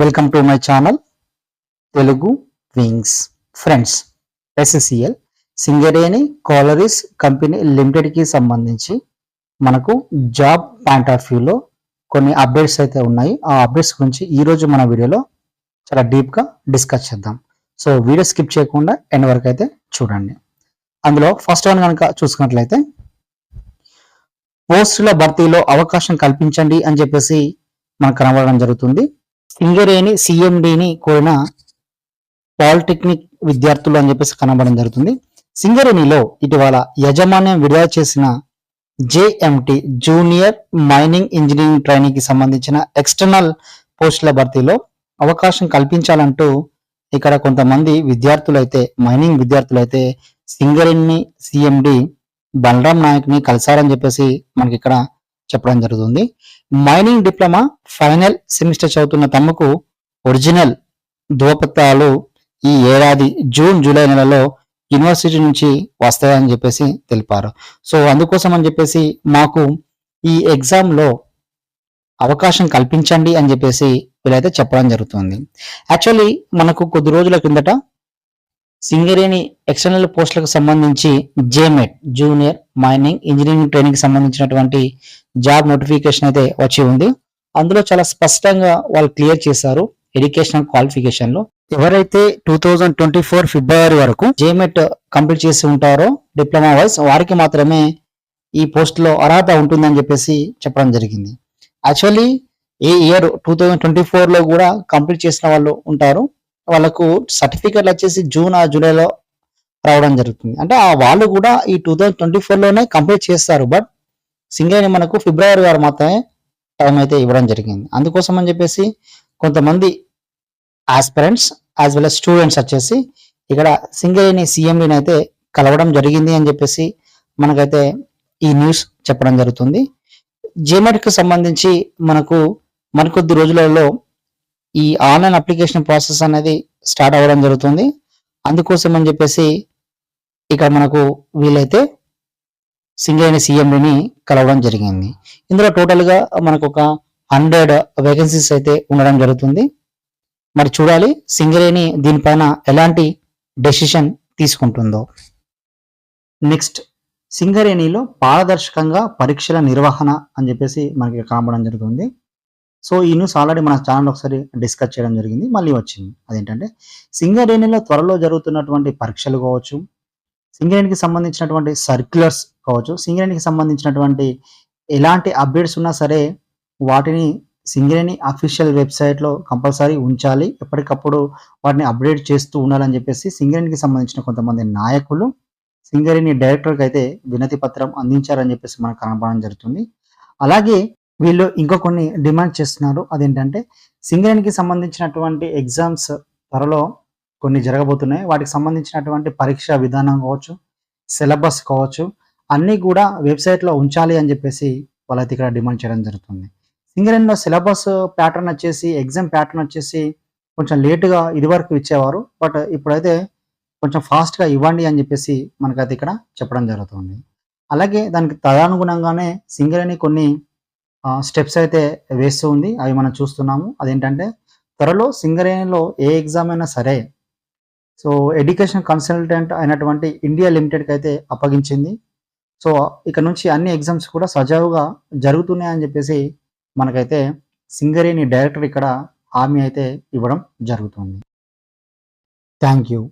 Welcome to my channel Telugu wings friends SSCL Singareni collieries company లిమిటెడ్కి సంబంధించి మనకు job point of వ్యూలో కొన్ని అప్డేట్స్ అయితే ఉన్నాయి. ఆ అప్డేట్స్ గురించి ఈరోజు మన వీడియోలో చాలా డీప్గా డిస్కస్ చేద్దాం. సో వీడియో స్కిప్ చేయకుండా ఎండ్ వరకు అయితే చూడండి. అందులో ఫస్ట్ వన్ కనుక చూసుకున్నట్లయితే పోస్టుల భర్తీలో అవకాశం కల్పించండి అని చెప్పేసి మనకు కనబడడం జరుగుతుంది. సింగరేణి సిఎండిని కోరిన పాలిటెక్నిక్ విద్యార్థులు అని చెప్పేసి కనబడడం జరుగుతుంది. సింగరేణిలో ఇటీవల యజమాన్యం విడుదల చేసిన జేఎంటి జూనియర్ మైనింగ్ ఇంజనీరింగ్ ట్రైనింగ్కి సంబంధించిన ఎక్స్టర్నల్ పోస్టుల భర్తీలో అవకాశం కల్పించాలంటూ ఇక్కడ కొంతమంది విద్యార్థులు అయితే మైనింగ్ విద్యార్థులు అయితే సింగరేణి సిఎండి బలరాం నాయక్ని కలిశారని చెప్పేసి మనకి ఇక్కడ చెప్పడం జరుగుతుంది. మైనింగ్ డిప్లొమా ఫైనల్ సెమిస్టర్ చదువుతున్న తమకు ఒరిజినల్ ధృవపత్రాలు ఈ ఏడాది జూన్ జూలై నెలలో యూనివర్సిటీ నుంచి వస్తాయని చెప్పేసి తెలిపారు. సో అందుకోసం అని చెప్పేసి మాకు ఈ ఎగ్జామ్లో అవకాశం కల్పించండి అని చెప్పేసి వీళ్ళైతే చెప్పడం జరుగుతుంది. యాక్చువల్లీ మనకు కొద్ది రోజుల కిందట సింగరేణి ఎక్స్టర్నల్ పోస్టులకు సంబంధించి జేమెట్ జూనియర్ మైనింగ్ ఇంజనీరింగ్ ట్రైనింగ్కి సంబంధించినటువంటి జాబ్ నోటిఫికేషన్ అయితే వచ్చి ఉంది. అందులో చాలా స్పష్టంగా వాళ్ళు క్లియర్ చేశారు ఎడ్యుకేషనల్ క్వాలిఫికేషన్లో ఎవరైతే టూ థౌజండ్ ట్వంటీ ఫోర్ ఫిబ్రవరి వరకు జేమెట్ కంప్లీట్ చేసి ఉంటారో డిప్లొమా వైజ్ వారికి మాత్రమే ఈ పోస్ట్లో అర్హత ఉంటుందని చెప్పేసి చెప్పడం జరిగింది. యాక్చువల్లీ ఈ ఇయర్ టూ థౌజండ్ ట్వంటీ ఫోర్లో కూడా కంప్లీట్ చేసిన వాళ్ళు ఉంటారు. వాళ్ళకు సర్టిఫికెట్లు వచ్చేసి జూన్ ఆ జూలైలో రావడం జరుగుతుంది. అంటే ఆ వాళ్ళు కూడా ఈ టూ థౌజండ్ ట్వంటీ ఫోర్లోనే కంప్లీట్ చేస్తారు. బట్ సింగరేణి మనకు ఫిబ్రవరి వారు మాత్రమే టైం అయితే ఇవ్వడం జరిగింది. అందుకోసం అని చెప్పేసి కొంతమంది aspirants as well as students వచ్చేసి ఇక్కడ సింగరేణి సీఎండిని అయితే కలవడం జరిగింది అని చెప్పేసి మనకైతే ఈ న్యూస్ చెప్పడం జరుగుతుంది. జేమెట్కి సంబంధించి మనకు మరికొద్ది రోజులలో ఈ ఆన్లైన్ అప్లికేషన్ ప్రాసెస్ అనేది స్టార్ట్ అవ్వడం జరుగుతుంది. అందుకోసం అని చెప్పేసి ఇక్కడ మనకు వీలైతే సింగరేణి సీఎండిని కలవడం జరిగింది. ఇందులో టోటల్గా మనకు ఒక హండ్రెడ్ వేకెన్సీస్ అయితే ఉండడం జరుగుతుంది. మరి చూడాలి సింగరేణి దీనిపైన ఎలాంటి డెసిషన్ తీసుకుంటుందో. నెక్స్ట్ సింగరేణిలో పారదర్శకంగా పరీక్షల నిర్వహణ అని చెప్పేసి మనకి కనబడడం జరుగుతుంది. సో ఈ న్యూస్ ఆల్రెడీ మన ఛానల్ ఒకసారి డిస్కస్ చేయడం జరిగింది. మళ్ళీ వచ్చింది. అదేంటంటే సింగరేణిలో త్వరలో జరుగుతున్నటువంటి పరీక్షలు కావచ్చు సింగరేణికి సంబంధించినటువంటి సర్క్యులర్స్ కావచ్చు సింగరేణికి సంబంధించినటువంటి ఎలాంటి అప్డేట్స్ ఉన్నా సరే వాటిని సింగరేణి అఫీషియల్ వెబ్సైట్లో కంపల్సరీ ఉంచాలి. ఎప్పటికప్పుడు వాటిని అప్డేట్ చేస్తూ ఉండాలని చెప్పేసి సింగరేణికి సంబంధించిన కొంతమంది నాయకులు సింగరేణి డైరెక్టర్కి అయితే వినతి పత్రం అందించారని చెప్పేసి మనకు కనపడడం జరుగుతుంది. అలాగే వీళ్ళు ఇంకో కొన్ని డిమాండ్ చేస్తున్నారు. అదేంటంటే సింగరేణికి సంబంధించినటువంటి ఎగ్జామ్స్ త్వరలో కొన్ని జరగబోతున్నాయి. వాటికి సంబంధించినటువంటి పరీక్ష విధానం కావచ్చు సిలబస్ కావచ్చు అన్నీ కూడా వెబ్సైట్లో ఉంచాలి అని చెప్పేసి వాళ్ళైతే ఇక్కడ డిమాండ్ చేయడం జరుగుతుంది. సింగరేణిలో సిలబస్ ప్యాటర్న్ వచ్చేసి ఎగ్జామ్ ప్యాటర్న్ వచ్చేసి కొంచెం లేటుగా ఇదివరకు ఇచ్చేవారు. బట్ ఇప్పుడైతే కొంచెం ఫాస్ట్గా ఇవ్వండి అని చెప్పేసి మనకైతే ఇక్కడ చెప్పడం జరుగుతుంది. అలాగే దానికి తదనుగుణంగానే సింగరేణి కొన్ని స్టెప్స్ అయితే వేస్తూ ఉంది. అవి మనం చూస్తున్నాము. అదేంటంటే త్వరలో సింగరేణిలో ఏ ఎగ్జామ్ అయినా సరే సో ఎడ్యుకేషన్ కన్సల్టెంట్ అయినటువంటి ఇండియా లిమిటెడ్కి అయితే అప్పగించింది. సో ఇక నుంచి అన్ని ఎగ్జామ్స్ కూడా సజావుగా జరుగుతున్నాయని చెప్పేసి మనకైతే సింగరేణి డైరెక్టర్ ఇక్కడ హామీ అయితే ఇవ్వడం జరుగుతుంది. Thank you.